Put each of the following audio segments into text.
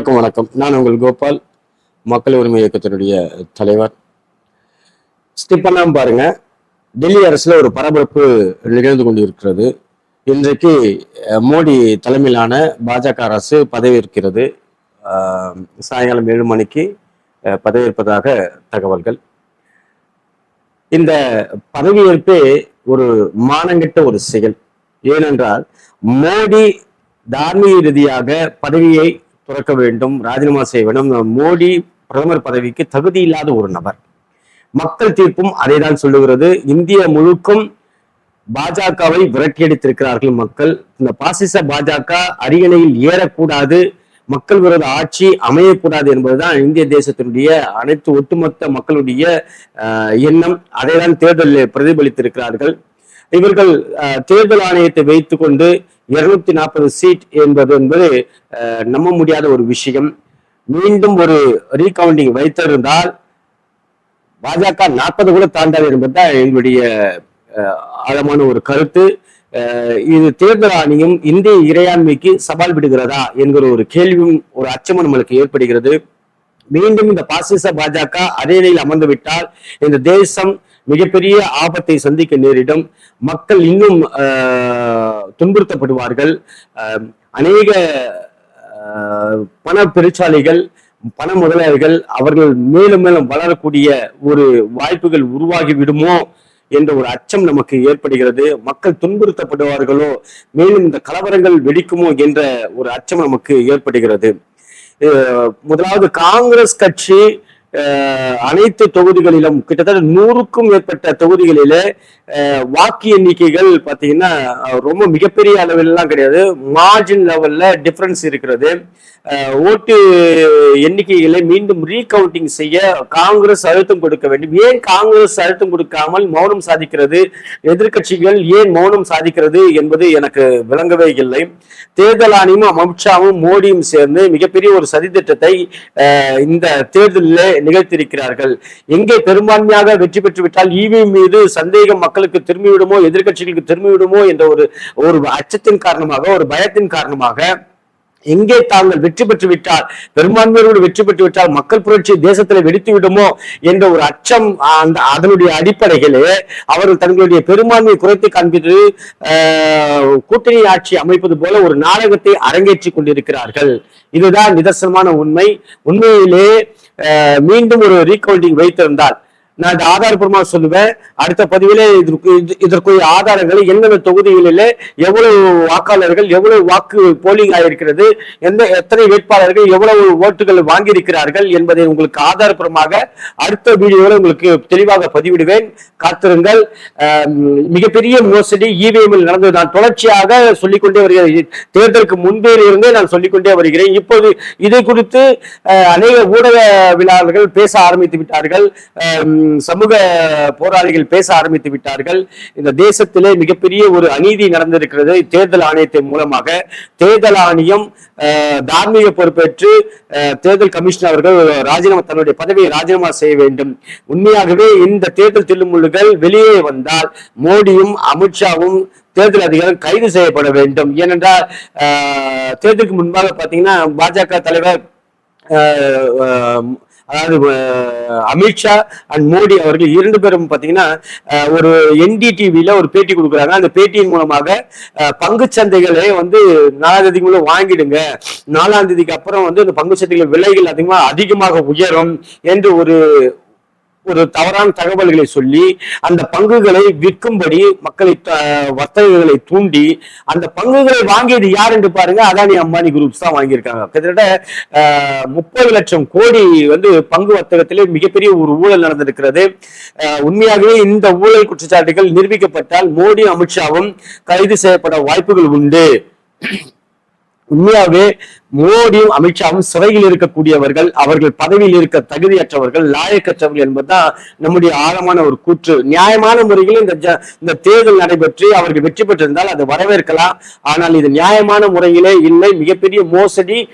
அனைவருக்கும் வணக்கம். நான் உங்கள் கோபால் மக்கள் உரிமை இயக்கத்தினுடைய தலைவர். ஸ்கிப் பாருங்க. டெல்லி அரசுல ஒரு பரபரப்பு நிகழ்ந்து கொண்டிருக்கிறது. இன்றைக்கு மோடி தலைமையிலான பாஜக அரசு பதவியேற்கிறது. சாயங்காலம் ஏழு மணிக்கு பதவியேற்பதாக தகவல்கள். இந்த பதவியேற்பே ஒரு மானங்கெட்ட ஒரு செயல். ஏனென்றால் மோடி தார்மீக ரீதியாக பதவியை துறக்க வேண்டும் ராஜினாமா செய்ய வேண்டும். மோடி பிரதமர் பதவிக்கு தகுதி இல்லாத ஒரு நபர். மக்கள் தீர்ப்பும் அதை தான் சொல்லுகிறது. இந்திய முழுக்கும் பாஜகவை விரட்டியடித்திருக்கிறார்கள் மக்கள். இந்த பாசிச பாஜக அரியணையில் ஏறக்கூடாது. மக்கள் விரோத ஆட்சி அமையக்கூடாது என்பதுதான் இந்திய தேசத்தினுடைய அனைத்து ஒட்டுமொத்த மக்களுடைய எண்ணம். அதை தான் தேர்தலில் பிரதிபலித்திருக்கிறார்கள். இவர்கள் தேர்தல் ஆணையத்தை வைத்துக்கொண்டு இருநூத்தி நாற்பது சீட் என்பது என்பது நம்ப முடியாத ஒரு விஷயம். மீண்டும் ஒரு ரீகவுண்டிங் வைத்திருந்தால் பாஜக நாற்பது கூட தாண்டாது என்பதுதான் எங்களுடைய ஆழமான ஒரு கருத்து. இது தேர்தல் ஆணையம் இந்திய இறையாண்மைக்கு சவால் விடுகிறதா என்கிற ஒரு கேள்வியும் ஒரு அச்சமும் நம்மளுக்கு ஏற்படுகிறது. மீண்டும் இந்த பாசிச பாஜக அரியணையில் அமர்ந்து விட்டால் இந்த தேசம் மிகப்பெரிய ஆபத்தை சந்திக்க நேரிடும். மக்கள் இன்னும் துன்புறுத்தப்படுவார்கள். அநேக பண பெருச்சாலைகள் பண முதலாளிகள் அவர்கள் மேலும் மேலும் வளரக்கூடிய ஒரு வாய்ப்புகள் உருவாகி விடுமோ என்ற ஒரு அச்சம் நமக்கு ஏற்படுகிறது. மக்கள் துன்புறுத்தப்படுவார்களோ மேலும் இந்த கலவரங்கள் வெடிக்குமோ என்ற ஒரு அச்சம் நமக்கு ஏற்படுகிறது. முதலாவது காங்கிரஸ் கட்சி அனைத்து தொகுதிகளிலும் கிட்டத்தட்ட நூறுக்கும் மேற்பட்ட தொகுதிகளிலே வாக்கு எண்ணிக்கைகள் பார்த்தீங்கன்னா ரொம்ப மிகப்பெரிய அளவிலலாம் கிடையாது. மார்ஜின் லெவல்ல டிஃபரன்ஸ் இருக்கிறது. ஓட்டு எண்ணிக்கைகளை மீண்டும் ரீகவுண்டிங் செய்ய காங்கிரஸ் அழுத்தம் கொடுக்க வேண்டும். ஏன் காங்கிரஸ் அழுத்தம் கொடுக்காமல் மௌனம் சாதிக்கிறது? எதிர்க்கட்சிகள் ஏன் மௌனம் சாதிக்கிறது என்பது எனக்கு விளங்கவே இல்லை. தேர்தல் ஆணையமும் அமித்ஷாவும் மோடியும் சேர்ந்து மிகப்பெரிய ஒரு சதித்திட்டத்தை இந்த தேர்தலில் நிகழ்த்தியிருக்கிறார்கள். எங்கே பெரும்பான்மையாக வெற்றி பெற்று விட்டால் இவிஎம் மீது சந்தேகம் மக்களுக்கு திரும்பிவிடுமோ எதிர்க்கட்சிகளுக்கு திரும்பிவிடுமோ என்ற ஒரு ஒரு அச்சத்தின் காரணமாக ஒரு பயத்தின் காரணமாக எங்கே தாங்கள் வெற்றி பெற்று விட்டால் பெரும்பான்மையோடு வெற்றி பெற்று விட்டால் மக்கள் புரட்சி தேசத்தில் வெடித்து விடுமோ என்ற ஒரு அச்சம் அந்த அதனுடைய அடிப்படையிலே அவர்கள் தங்களுடைய பெரும்பான்மையை குறைத்து காண்பித்து கூட்டணி ஆட்சி அமைப்பது போல ஒரு நாடகத்தை அரங்கேற்றி கொண்டிருக்கிறார்கள். இதுதான் நிதர்சனமான உண்மை. உண்மையிலே மீண்டும் ஒரு ரீகவுண்டிங் வைத்திருந்தால் நான் இந்த ஆதாரப்பூர்வமாக சொல்லுவேன். அடுத்த பதிவிலே இதற்கு இது- இதற்குரிய ஆதாரங்களை எந்தெந்த தொகுதிகளிலே எவ்வளவு வாக்காளர்கள் எவ்வளவு வாக்கு போலிங் ஆயிருக்கிறது எந்த எத்தனை வேட்பாளர்கள் எவ்வளவு ஓட்டுகள் வாங்கியிருக்கிறார்கள் என்பதை உங்களுக்கு ஆதாரப்பூர்வமாக அடுத்த வீடியோவில் உங்களுக்கு தெளிவாக பதிவிடுவேன். காத்திருங்கள். மிகப்பெரிய மோசடி இவிஎம்மில் நடந்தது. நான் தொடர்ச்சியாக சொல்லிக்கொண்டே வருகிறேன். தேர்தலுக்கு முன்பே இருந்தே நான் சொல்லிக்கொண்டே வருகிறேன். இப்போது இதை குறித்து அநேக ஊடக விழாவர்கள் பேச ஆரம்பித்து விட்டார்கள். சமூக போராளிகள் பேச ஆரம்பித்து விட்டார்கள். இந்த தேசத்திலே மிகப்பெரிய ஒரு அநீதி நடந்திருக்கிறது தேர்தல் ஆணையத்தின் மூலமாக. தேர்தல் ஆணையம் தார்மீக பொறுப்பேற்று தேர்தல் கமிஷனர் அவர்கள் ராஜினாமா தன்னுடைய பதவியை ராஜினாமா செய்ய வேண்டும். உண்மையாகவே இந்த தேர்தல் தில்லுமுள்ளுகள் வெளியே வந்தால் மோடியும் அமித்ஷாவும் தேர்தல் அதிகாரம் கைது செய்யப்பட வேண்டும். ஏனென்றால் தேர்தலுக்கு முன்பாக பார்த்தீங்கன்னா பாஜக தலைவர் அதாவது அமித்ஷா அண்ட் மோடி அவர்கள் இரண்டு பேரும் பார்த்தீங்கன்னா ஒரு என்டிடிவியில் ஒரு பேட்டி கொடுக்குறாங்க. அந்த பேட்டியின் மூலமாக பங்கு பங்குச் சந்தைகளை வந்து நாலாம் தேதிக்கு வாங்கிடுங்க. நாலாம் தேதிக்கு அப்புறம் வந்து இந்த பங்கு சந்தைகள் விலைகள் அதிகமாக அதிகமாக உயரும் என்று ஒரு ஒரு தவறான தகவல்களை சொல்லி அந்த பங்குகளை விற்கும்படி மக்களை வர்த்தகர்களை தூண்டி அந்த பங்குகளை வாங்கியது யார் என்று பாருங்க அதானி அம்பானி குரூப்ஸ் தான் வாங்கியிருக்காங்க. கிட்டத்தட்ட முப்பது லட்சம் கோடி வந்து பங்கு வர்த்தகத்திலே மிகப்பெரிய ஒரு ஊழல் நடந்திருக்கிறது. உண்மையாகவே இந்த ஊழல் குற்றச்சாட்டுகள் நிரூபிக்கப்பட்டால் மோடி அமித்ஷாவும் கைது செய்யப்பட வாய்ப்புகள் உண்டு. உண்மையாகவே மோடியும் அமித்ஷாவும் சிறையில் இருக்கக்கூடியவர்கள் அவர்கள் பதவியில் இருக்க தகுதியற்றவர்கள் லாயக்கற்றவர்கள் என்பதுதான் நம்முடைய ஆழமான ஒரு கூற்று. நியாயமான முறையில் இந்த ஜ- இந்த தேர்தல் நடைபெற்று அவர்கள் வெற்றி பெற்றிருந்தால் அதை வரவேற்கலாம். ஆனால் இது நியாயமான முறையிலே இல்லை. மிகப்பெரிய மோசடி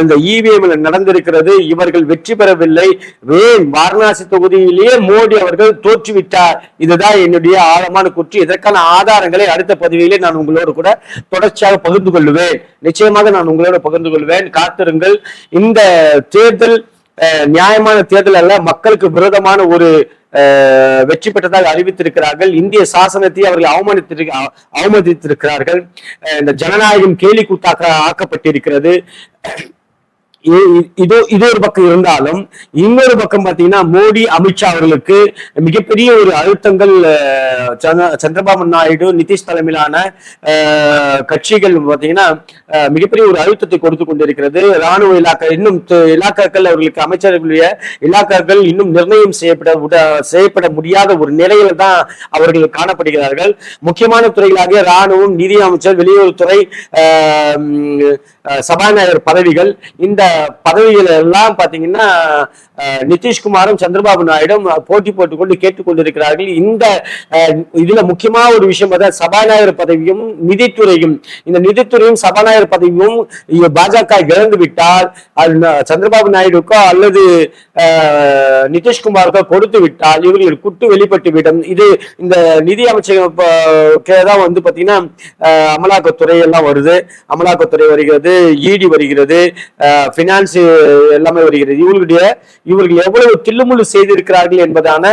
இந்த இவிஎம்ல நடந்திருக்கிறது. இவர்கள் வெற்றி பெறவில்லை. ஏன் வாரணாசி தொகுதியிலேயே மோடி அவர்கள் தோற்றுவிட்டார். இதுதான் என்னுடைய ஆழமான கூற்று. இதற்கான ஆதாரங்களை அடுத்த பதவியிலே நான் உங்களோடு கூட தொடர்ச்சியாக பகிர்ந்து கொள்ளுவேன் நிச்சயமாக நான் உங்களோட பகிர்ந்து கொள்வேன் காத்திருங்கள். இந்த தேர்தல் நியாயமான தேர்தல் அல்ல மக்களுக்கு விரோதமான ஒரு வெற்றி பெற்றதாக அறிவித்திருக்கிறார்கள். இந்திய சாசனத்தை அவர்கள் அவமானித்திரு அவமதித்திருக்கிறார்கள். இந்த ஜனநாயகம் கேலி கூத்தாக ஆக்கப்பட்டிருக்கிறது. இது இது ஒரு பக்கம் இருந்தாலும் இன்னொரு பக்கம் பாத்தீங்கன்னா மோடி அமித்ஷா அவர்களுக்கு மிகப்பெரிய ஒரு அழுத்தங்கள் சந்திரபாபு நாயுடு நிதிஷ் தலைமையிலான கட்சிகள் பாத்தீங்கன்னா மிகப்பெரிய ஒரு அழுத்தத்தை கொடுத்து கொண்டிருக்கிறது. ராணுவ இலாக்கா இன்னும் இலாக்காக்கள் அவர்களுக்கு அமைச்சர்களுடைய இலாக்காக்கள் இன்னும் நிர்ணயம் செய்யப்பட செய்யப்பட முடியாத ஒரு நிலையில தான் அவர்கள் காணப்படுகிறார்கள். முக்கியமான துறைகளாக ராணுவம் நிதி அமைச்சர் வெளியுறவுத்துறை அஹ், சபாநாயகர் பதவிகள் இந்த பதவிகள் எல்லாம் பாத்தீங்கன்னா நிதிஷ்குமாரும் சந்திரபாபு நாயுடும் போட்டி போட்டுக்கொண்டு கேட்டுக்கொண்டிருக்கிறார்கள். இந்த அஹ், இதுல முக்கியமா ஒரு விஷயம் பார்த்தா சபாநாயகர் பதவியும் நிதித்துறையும். இந்த நிதித்துறையும் சபாநாயகர் பதவியும் பாஜக இழந்து விட்டால் சந்திரபாபு நாயுடுக்கோ அல்லது நிதிஷ்குமாருக்கோ கொடுத்து விட்டால் இவர்கள் குட்டு வெளிப்பட்டு விடும் இது இந்த நிதி அமைச்சகம் தான் வந்து பாத்தீங்கன்னா அஹ், அமலாக்கத்துறை எல்லாம் வருது. அமலாக்கத்துறை வருகிறது இடி வருகிறது பினான்ஸ் எல்லாமே வருகிறது. இவர்களுடைய இவர்கள் எவ்வளவு தில்லுமுள்ளு செய்திருக்கிறார்கள் என்பதான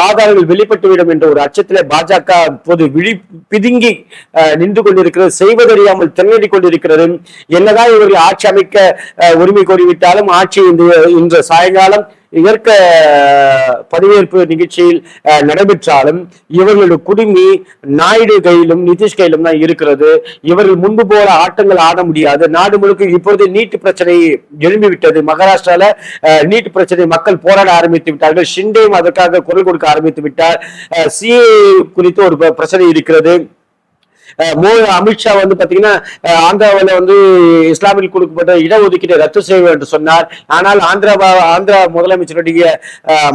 ஆதாரங்கள் வெளிப்பட்டுவிடும் என்ற ஒரு அச்சத்தில் பாஜக இப்போது விழி பிதுங்கி அஹ், நின்று கொண்டிருக்கிறது செய்வதறியாமல் திணறி கொண்டிருக்கிறது. என்னதான் இவர்கள் ஆட்சி அமைக்க அஹ், உரிமை கோரிவிட்டாலும் ஆட்சி இந்த இன்று சாயங்காலம் இயற்க பதவியேற்பு நிகழ்ச்சியில் நடைபெற்றாலும் இவர்களுடைய குடுமி நாயுடு கையிலும் நிதிஷ் கையிலும் தான் இருக்கிறது. இவர்கள் முன்பு போல ஆட்டங்கள் ஆட முடியாது. நாடு முழுக்க இப்பொழுது நீட்டு பிரச்சனை எழும்பிவிட்டது. மகாராஷ்டிரால நீட் பிரச்சனை மக்கள் போராட ஆரம்பித்து விட்டார்கள். ஷிண்டேயும் அதற்காக குரல் கொடுக்க ஆரம்பித்து விட்டார். சிஏ குறித்து ஒரு ப- பிரச்சனை இருக்கிறது. அமித்ஷா வந்து பாத்தீங்கன்னா ஆந்திராவில் வந்து இஸ்லாமில் கொடுக்கப்பட்ட இடஒதுக்கீட்டை ரத்து செய்ய வேண்டும் சொன்னார். ஆனால் ஆந்திரா ஆந்திரா முதலமைச்சருடைய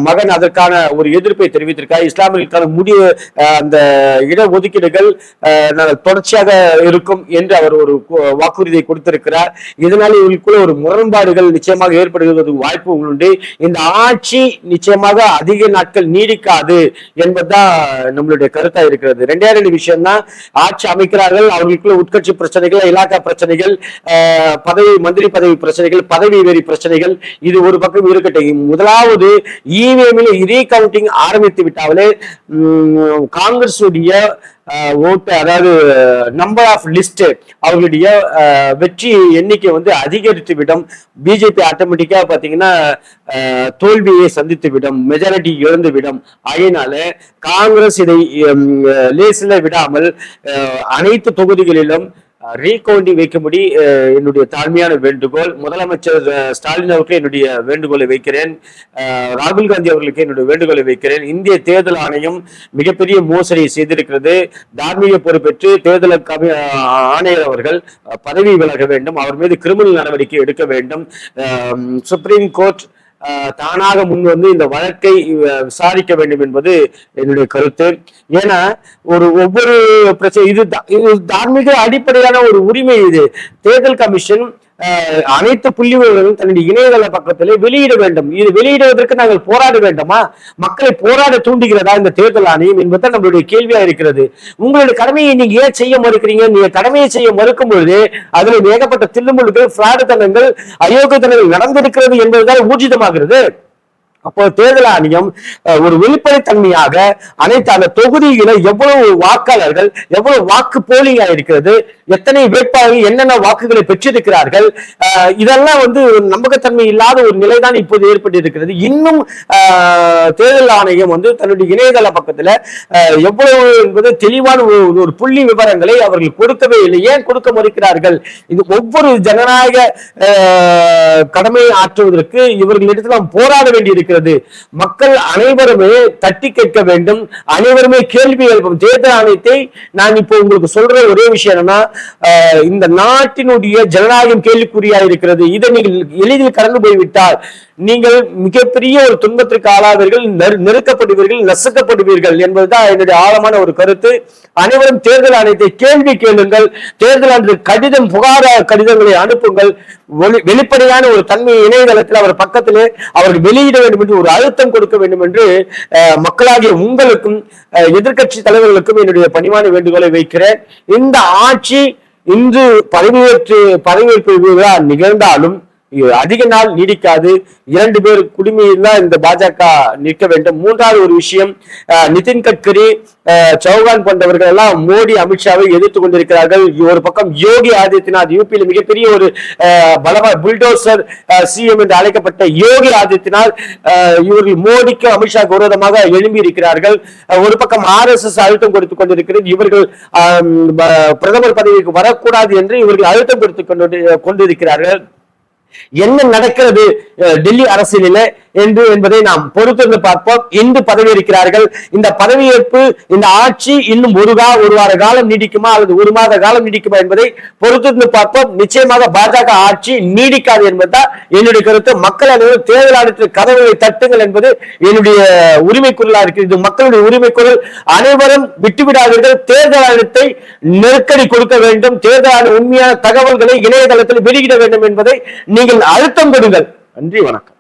மகன் அதற்கான ஒரு எதிர்ப்பை தெரிவித்திருக்கார். இஸ்லாமியர்களுக்கான முடிவு அந்த இடஒதுக்கீடுகள் அஹ், தொடர்ச்சியாக இருக்கும் என்று அவர் ஒரு வாக்குறுதியை கொடுத்திருக்கிறார். இதனால இவர்களுக்குள்ள ஒரு முரண்பாடுகள் நிச்சயமாக ஏற்படுவதற்கு வாய்ப்பு உண்டு. இந்த ஆட்சி நிச்சயமாக அதிக நாட்கள் நீடிக்காது என்பதுதான் நம்மளுடைய கருத்தா இருக்கிறது. ரெண்டே ரெண்டு விஷயம் தான் ஆட்சி அமைக்கிறார்கள். அவர்களுக்குள்ள உட்கட்சி பிரச்சனைகள் இலாக்கா பிரச்சனைகள் ஆஹ், பதவி மந்திரி பதவி பிரச்சனைகள் பதவி வெறி பிரச்சனைகள் இது ஒரு பக்கம் இருக்கட்டும். முதலாவது இவிஎம்ல ரீகவுண்டிங் ஆரம்பித்து விட்டாலே உம், காங்கிரஸுடைய ஓட்டு அதாவது நம்பர் ஆஃப் லிஸ்ட் அவர்களுடைய வெற்றி எண்ணிக்கை வந்து அதிகரித்து விடும் பிஜேபி ஆட்டோமேட்டிக்காக பார்த்தீங்கன்னா தோல்வியை சந்தித்து விடும் மெஜாரிட்டி இழந்து விடும் அதனால காங்கிரஸ் இதை லேசில் விடாமல் அனைத்து தொகுதிகளிலும் ரீகவுண்டிங் வைக்கும்படி என்னுடைய தாழ்மையான வேண்டுகோள். முதலமைச்சர் ஸ்டாலின் அவருக்கு என்னுடைய வேண்டுகோளை வைக்கிறேன். ராகுல் காந்தி அவர்களுக்கு என்னுடைய வேண்டுகோளை வைக்கிறேன். இந்திய தேர்தல் ஆணையம் மிகப்பெரிய மோசடியை செய்திருக்கிறது. தார்மீக பொறுப்பேற்று தேர்தல் ஆணையர் அவர்கள் பதவி விலக வேண்டும். அவர் மீது கிரிமினல் நடவடிக்கை எடுக்க வேண்டும். சுப்ரீம் கோர்ட் தானாக முன் வந்து இந்த வழக்கை விசாரிக்க வேண்டும் என்பது என்னுடைய கருத்து. ஏன்னா ஒரு ஒவ்வொரு பிரச்சனை இது தா- இது தார்மீக அடிப்படையான ஒரு உரிமை இது. தேர்தல் கமிஷன் அனைத்து புள்ளி விவரங்களும் தன்னுடைய இணையதள பக்கத்திலே வெளியிட வேண்டும். இது வெளியிடுவதற்கு நாங்கள் போராட வேண்டுமா? மக்களை போராட தூண்டுகிறதா இந்த தேர்தல் ஆணையம் என்பது நம்மளுடைய கேள்வியா இருக்கிறது. உங்களுடைய கடமையை நீங்க ஏன் செய்ய மறுக்கிறீங்க? நீங்க கடமையை செய்ய மறுக்கும் பொழுது அதில் ஏகப்பட்ட தில்லுமுழுக்கள் பிராடு தனங்கள் அயோக்கியத்தனங்கள் நடந்திருக்கிறது என்பதுதான் ஊர்ஜிதமாகிறது. அப்போ தேர்தல் ஆணையம் ஒரு வெளிப்படைத்தன்மையாக அனைத்து அந்த தொகுதியில எவ்வளவு வாக்காளர்கள் எவ்வளவு வாக்கு போலிங்கா இருக்கிறது எத்தனை வேட்பாளர்கள் என்னென்ன வாக்குகளை பெற்றிருக்கிறார்கள் இதெல்லாம் வந்து ஒரு நம்பகத்தன்மை இல்லாத ஒரு நிலைதான் இப்போது ஏற்பட்டிருக்கிறது. இன்னும் தேர்தல் ஆணையம் வந்து தன்னுடைய இணையதள பக்கத்துல எவ்வளவு என்பது தெளிவான ஒரு- புள்ளி விவரங்களை அவர்கள் கொடுக்கவே இல்லை. ஏன் கொடுக்க மறுக்கிறார்கள்? இது ஒவ்வொரு ஜனநாயக கடமையை ஆற்றுவதற்கு இவர்களிடத்தில் போராட வேண்டியிருக்கிறது. மக்கள் அனைவருமே தட்டி கேட்க வேண்டும். அனைவருமே கேள்வி எழுப்பும். தேர்தல் ஆணையத்தை நான் இப்போ உங்களுக்கு சொல்ற ஒரே விஷயம் என்னன்னா இந்த நாட்டினுடைய ஜனநாயகம் கேள்விக்குறியா இருக்கிறது. இதை நீங்கள் எளிதில் கடந்து போய்விட்டால் நீங்கள் மிகப்பெரிய ஒரு துன்பத்திற்கு ஆளாவீர்கள் நெருக்கப்படுவீர்கள் நசுக்கப்படுவீர்கள் என்பதுதான் என்னுடைய ஆழமான ஒரு கருத்து. அனைவரும் தேர்தல் ஆணையத்தை கேள்வி கேளுங்கள். தேர்தல் ஆணைய கடிதம் புகார கடிதங்களை அனுப்புங்கள். வெளி- வெளிப்படையான ஒரு தன்மை இணையதளத்தில் அவர் பக்கத்திலே அவர்கள் வெளியிட வேண்டும் என்று ஒரு அழுத்தம் கொடுக்க வேண்டும் என்று மக்களாகிய உங்களுக்கும் எதிர்கட்சி எதிர்க்கட்சி தலைவர்களுக்கும் என்னுடைய பணிவான வேண்டுகோளை வைக்கிறேன். இந்த ஆட்சி இன்று பதவியேற்று பதவியேற்பு விழா நிகழ்ந்தாலும் அதிக நாள் நீடிக்காது. இரண்டு பேர் குடிமையில் இந்த பாஜக நிற்க வேண்டும். மூன்றாவது ஒரு விஷயம் நிதின் கட்கரி சௌகான் போன்றவர்கள் எல்லாம் மோடி அமித்ஷாவை எதிர்த்து கொண்டிருக்கிறார்கள். ஒரு பக்கம் யோகி ஆதித்யநாத் யூபியில் மிகப்பெரிய ஒரு பலவா புல்டோசர் சிஎம் என்று அழைக்கப்பட்ட யோகி ஆதித்யநாத் இவர்கள் மோடிக்கு அமித்ஷா விரோதமாக எழும்பி இருக்கிறார்கள் ஒரு பக்கம் ஆர் எஸ் எஸ் அழுத்தம் கொடுத்துக் கொண்டிருக்கிறது. இவர்கள் பிரதமர் பதவிக்கு வரக்கூடாது என்று இவர்கள் அழுத்தம் கொடுத்து கொண்டு கொண்டிருக்கிறார்கள். என்ன நடக்கிறது டெல்லி அரசியலில் என்று என்பதை நாம் பொறுத்திருந்து பார்ப்போம். இன்று பதவியேற்கிறார்கள். இந்த பதவியேற்பு இந்த ஆட்சி இன்னும் ஒரு கா ஒரு வார காலம் நீடிக்குமா அல்லது ஒரு மாத காலம் நீடிக்குமா என்பதை பொறுத்திருந்து பார்ப்போம். நிச்சயமாக பாஜக ஆட்சி நீடிக்காது என்பதுதான் என்னுடைய கருத்து. மக்கள் அனைவரும் தேர்தல் ஆணையத்தில் கதவுகளை தட்டுங்கள் என்பது என்னுடைய உரிமை குரலா இருக்கு இது மக்களுடைய உரிமை குரல் அனைவரும் விட்டுவிடாதீர்கள். தேர்தல் ஆணையத்தை நெருக்கடி கொடுக்க வேண்டும். தேர்தல் உண்மையான தகவல்களை இணையதளத்தில் வெளியிட வேண்டும் என்பதை நீங்கள் அழுத்தம் கொடுங்கள். நன்றி வணக்கம்.